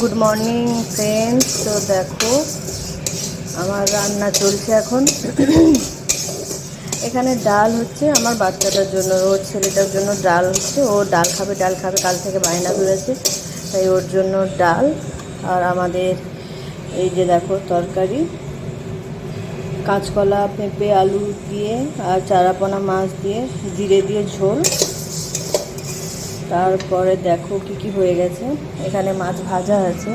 Good morning friends তো দেখো, আমার রান্না চলছে এখন। এখানে ডাল হচ্ছে আমার বাচ্চাটার জন্য ওর ছেলেটার জন্য ডাল হচ্ছে। ও ডাল খাবে ডাল খাবে, কাল থেকে বায়না ধরেছে, তাই ওর জন্য ডাল। আর আমাদের এই যে দেখো তরকারি, কাঁচকলা, পেঁপে, আলু দিয়ে, আর চারাপোনা মাছ দিয়ে, জিরে দিয়ে ঝোল। তারপরে দেখো কি কি হয়ে গেছে। এখানে মাছ ভাজা আছে।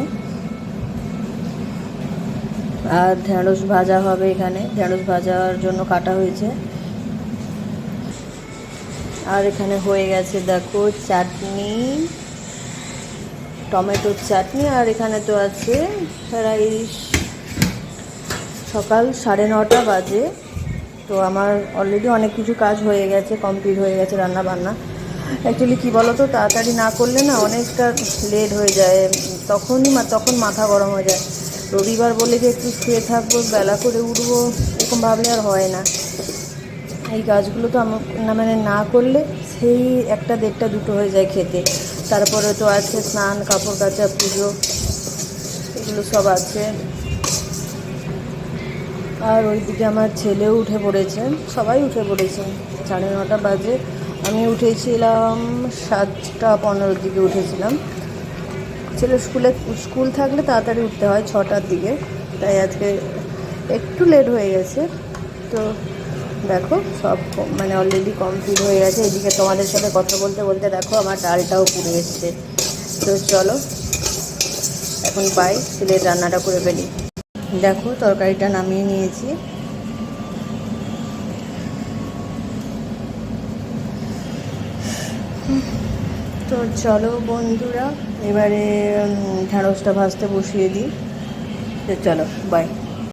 আর ঢেঁড়স ভাজা হবে এখানে। ঢেঁড়স ভাজার জন্য কাটা হয়েছে। আর এখানে হয়ে গেছে দেখো চাটনি, টমেটোর চাটনি, আর এখানে তো আছে রাইস সকাল সাড়ে নটা বাজে। তো আমার অলরেডি অনেক কিছু কাজ হয়ে গেছে কমপ্লিট হয়ে গেছে রান্না বান্না অ্যাকচুয়ালি কী বলো তো তাড়াতাড়ি না করলে না অনেকটা লেট হয়ে যায়। তখনই তখন মাথা গরম হয়ে যায়। রবিবার বলে যে একটু শুয়ে থাকব, বেলা করে উঠবো, এরকম ভাবলে আর হয় না। এই গাছগুলো তো আমার মানে না করলে সেই একটা দেড়টা দুটো হয়ে যায় খেতে। তারপরে তো আছে স্নান, কাপড় কাচা, পুজো, এগুলো সব আছে। আর ওইদিকে আমার ছেলেও উঠে পড়েছে। সবাই উঠে পড়েছে। সাড়ে নটা বাজে। আমি উঠেছিলাম সাতটা পনেরোর দিকে উঠেছিলাম। ছেলে স্কুলে, স্কুল থাকলে তাড়াতাড়ি উঠতে হয় ছটার দিকে। তাই আজকে একটু লেট হয়ে গেছে। তো দেখো, সব মানে অলরেডি কমপ্লিট হয়ে গেছে। এদিকে তোমাদের সাথে কথা বলতে বলতে দেখো আমার ডালটাও পুড়ে এসছে। তো চলো, এখন বাই ছেলের রান্নাটা করে ফেলি। দেখো, তরকারিটা নামিয়ে নিয়েছি। তো চলো বন্ধুরা এবারে ঢ্যাঁড়সটা ভাজতে বসিয়ে দিই। তো চলো বাই